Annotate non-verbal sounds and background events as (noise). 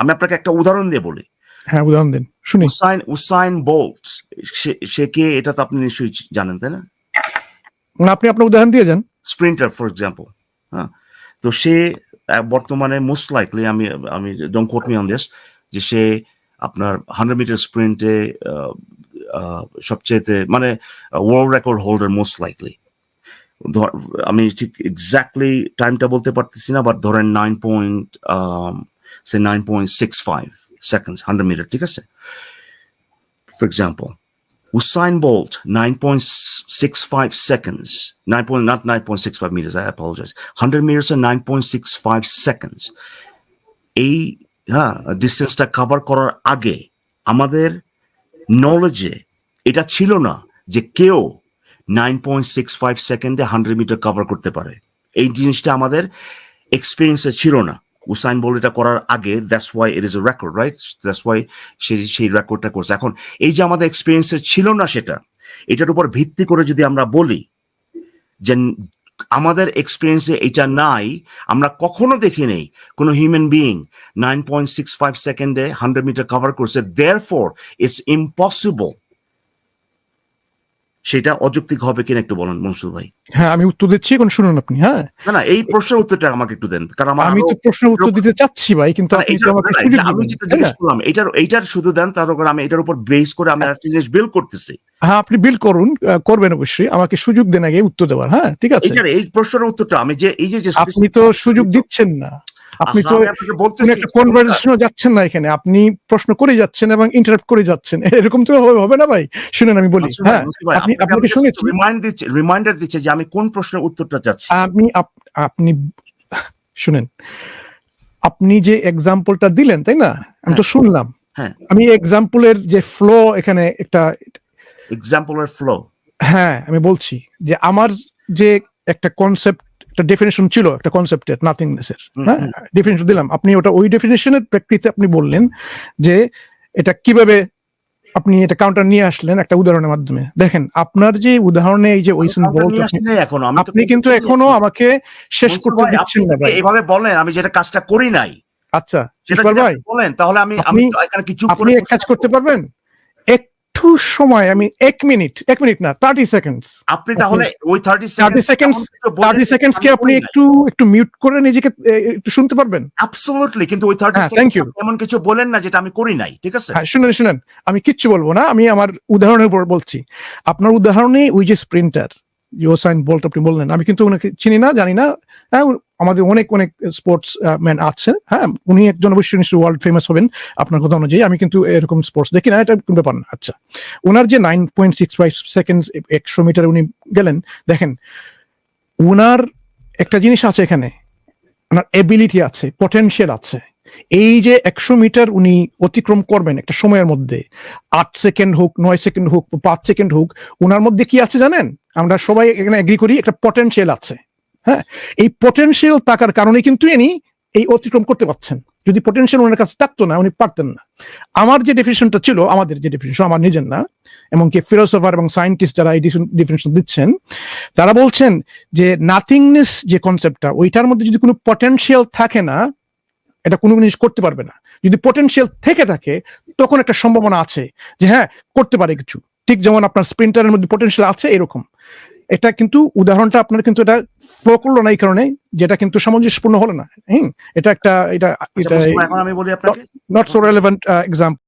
আমি আপনাকে একটা উদাহরণ দিয়ে বলি। হ্যাঁ উদাহরণ দিন। শুনি। উসাইন উসাইন বোল্ট সে কে এটা তো আপনি নিশ্চয়ই জানেন তাই না? না, আপনি আপনার উদাহরণ দিয়ে যান। স্প্রিন্টার ফর এক্সাম্পল হ্যাঁ? তো সে বর্তমানে মোস্ট লাইকলি আমি আমি don't quote me on this যে সে আপনার হান্ড্রেড মিটার স্প্রিন্টে সবচেয়েতে মানে world record holder most likely আমি ঠিক এক্স্যাক্টলি টাইমটা বলতে পারতেছি না বাট ধরেন nine point say nine point six five seconds hundred metre ঠিক আছে for example Usain Bolt, 9.65 seconds. 9 point, not 9.65 meters, I apologize. 100 meters and 9.65 seconds. এই হ্যাঁ ডিস্টেন্সটা কভার করার আগে আমাদের নলেজে এটা ছিল না যে কেউ নাইন পয়েন্ট সিক্স ফাইভ সেকেন্ডে হান্ড্রেড মিটার কভার করতে পারে এই জিনিসটা আমাদের এক্সপিরিয়েন্সে ছিল না উসাইন বল এটা করার আগে that's why it is a record right that's why সে সেই রেকর্ডটা করছে। এখন, এই যে আমাদের এক্সপিরিয়েন্সে ছিল না সেটা, এটার উপর ভিত্তি করে যদি আমরা বলি যে আমাদের এক্সপিরিয়েন্সে এটা নাই, আমরা কখনো দেখি নেই কোনো human being nine point six five সেকেন্ডে হান্ড্রেড মিটার কভার করছে। দেয়ার ফর ইটস ইম্পসিবল সেটা অযৌক্তিক হবে কিনা একটু বলেন মনসুর ভাই। হ্যাঁ আমি উত্তর দিচ্ছি এখন শুনুন আপনি হ্যাঁ? না না এই প্রশ্নের উত্তরটা আমাকে একটু দেন কারণ আমার আমি তো প্রশ্নের উত্তর দিতে চাচ্ছি ভাই কিন্তু আপনি তো আমাকে সুযোগ আমি যেটা জিজ্ঞেস করলাম এটার এইটার শুধু দেন তার উপর আমি এটার উপর বেস করে আমি একটা জিনিস বিল করতেছি। হ্যাঁ আপনি বিল করুন করবেন অবশ্যই আমাকে সুযোগ দেন আগে উত্তর দেওয়ার হ্যাঁ ঠিক আছে? এই প্রশ্নের উত্তরটা আমি যে এই যে যে আপনি তো সুযোগ দিচ্ছেন না। আপনি তো একটা কনভারসেশনও যাচ্ছেন না এখানে। আপনি প্রশ্ন করে যাচ্ছেন এবং ইন্টারাপ্ট করে যাচ্ছেন। (laughs) এরকম তো হবে- হবে না ভাই? শুনেন আমি বলি। হ্যাঁ আপনি আপনাকে শুনেছি। রিমাইন্ড দিচ্ছে রিমাইন্ডার দিচ্ছে যে আমি কোন প্রশ্নের উত্তরটা চাচ্ছি। আমি আপনি শুনেন। আপনি যে এক্সাম্পলটা দিলেন তাই না? আমি তো শুনলাম। হ্যাঁ। আমি এক্সাম্পলের যে ফ্লো এখানে একটা এক্সাম্পলের ফ্লো হ্যাঁ আমি বলছি যে আমার যে একটা কনসেপ্ট একটা ডেফিনেশন ছিল একটা কনসেপ্টের নাথিংনেসের হ্যাঁ। ডেফিনেশন দিলাম। আপনি ওটা ওই ডেফিনেশনের প্রেক্ষিতে আপনি বললেন যে এটা কীভাবে আপনি এটা কাউন্টার নিয়ে আসলেন একটা উদাহরণের মাধ্যমে। দেখেন আপনার যে উদাহরণে এই যে ওইসেন এখন আপনি কিন্তু এখনও আমাকে শেষ করতে দিচ্ছেন না এভাবে বলেন আমি যেটা কাজটা করি নাই। আচ্ছা বলেন তাহলে আমি আমি এখানে কি চুপ আপনি এক কাজ করতে পারবেন? একটু সময় আমি এক মিনিট এক মিনিট না থার্টি সেকেন্ডস আপনি তাহলে ওই thirty thirty seconds thirty seconds কে আপনি একটু একটু মিউট করে নিজেকে একটু শুনতে পারবেন? অ্যাবসলিউটলি কিন্তু ওই থার্টি thank you. এমন কিছু বলেন না যেটা আমি করি নাই ঠিক আছে? হ্যাঁ শুনেন শুনেন আমি কিচ্ছু বলব না আমি আমার উদাহরণের উপর বলছি। আপনার উদাহরণে ওই যে স্প্রিন্টার ইউসাইন বোল্ট আপনি বললেন আমি কিন্তু ওনাকে চিনি না জানি না হ্যাঁ আমাদের অনেক অনেক স্পোর্টস ম্যান আছেন। হ্যাঁ উনি একজন অবশ্যই নিশ্চয়ই ওয়ার্ল্ড ফেমাস হবেন আপনার কথা অনুযায়ী। আমি কিন্তু এরকম স্পোর্টস দেখি না, এটা কোনো ব্যাপার না। আচ্ছা ওনার যে nine point six five second একশো মিটার উনি গেলেন, দেখেন ওনার একটা জিনিস আছে এখানে ওনার এবিলিটি আছে পটেনশিয়াল আছে। এই যে একশো মিটার উনি অতিক্রম করবেন একটা সময়ের মধ্যে, আট সেকেন্ড হোক, নয় সেকেন্ড হোক, পাঁচ সেকেন্ড হোক ওনার মধ্যে কি আছে জানেন? আমরা সবাই এখানে এগ্রি করি, একটা পটেনশিয়াল আছে। হ্যাঁ? এই পটেনশিয়াল থাকার কারণে কিন্তু ইনি এই অতিক্রম করতে পারছেন। যদি পটেনশিয়াল ওনার কাছে থাকতো না, উনি পারতেন না। আমার যে ডেফিনেশনটা ছিল, আমাদের যে ডেফিনেশন আমার নিজের না, এমনকি ফিলোসফার এবং সায়েন্টিস্ট যারা এই ডেফিনেশন দিচ্ছেন, তারা বলছেন যে নাথিংনেস যে কনসেপ্টটা ওইটার মধ্যে যদি কোনো পটেনশিয়াল থাকে না, এটা কোনো জিনিস করতে পারবে না। যদি পটেনশিয়াল থেকে থাকে, তখন একটা সম্ভাবনা আছে যে হ্যাঁ করতে পারে কিছু। ঠিক যেমন আপনার স্প্রিন্টারের মধ্যে পটেনশিয়াল আছে এরকম। এটা কিন্তু উদাহরণটা আপনার কিন্তু এটা ফ্লো করল না এই কারণে যেটা কিন্তু সামঞ্জস্যপূর্ণ হলো না। হ্যাঁ এটা একটা এটা আচ্ছা, এটা মুস্তফা, এখন আমি বলি আপনাকে নট সো রেলেভেন্ট এক্সাম্পল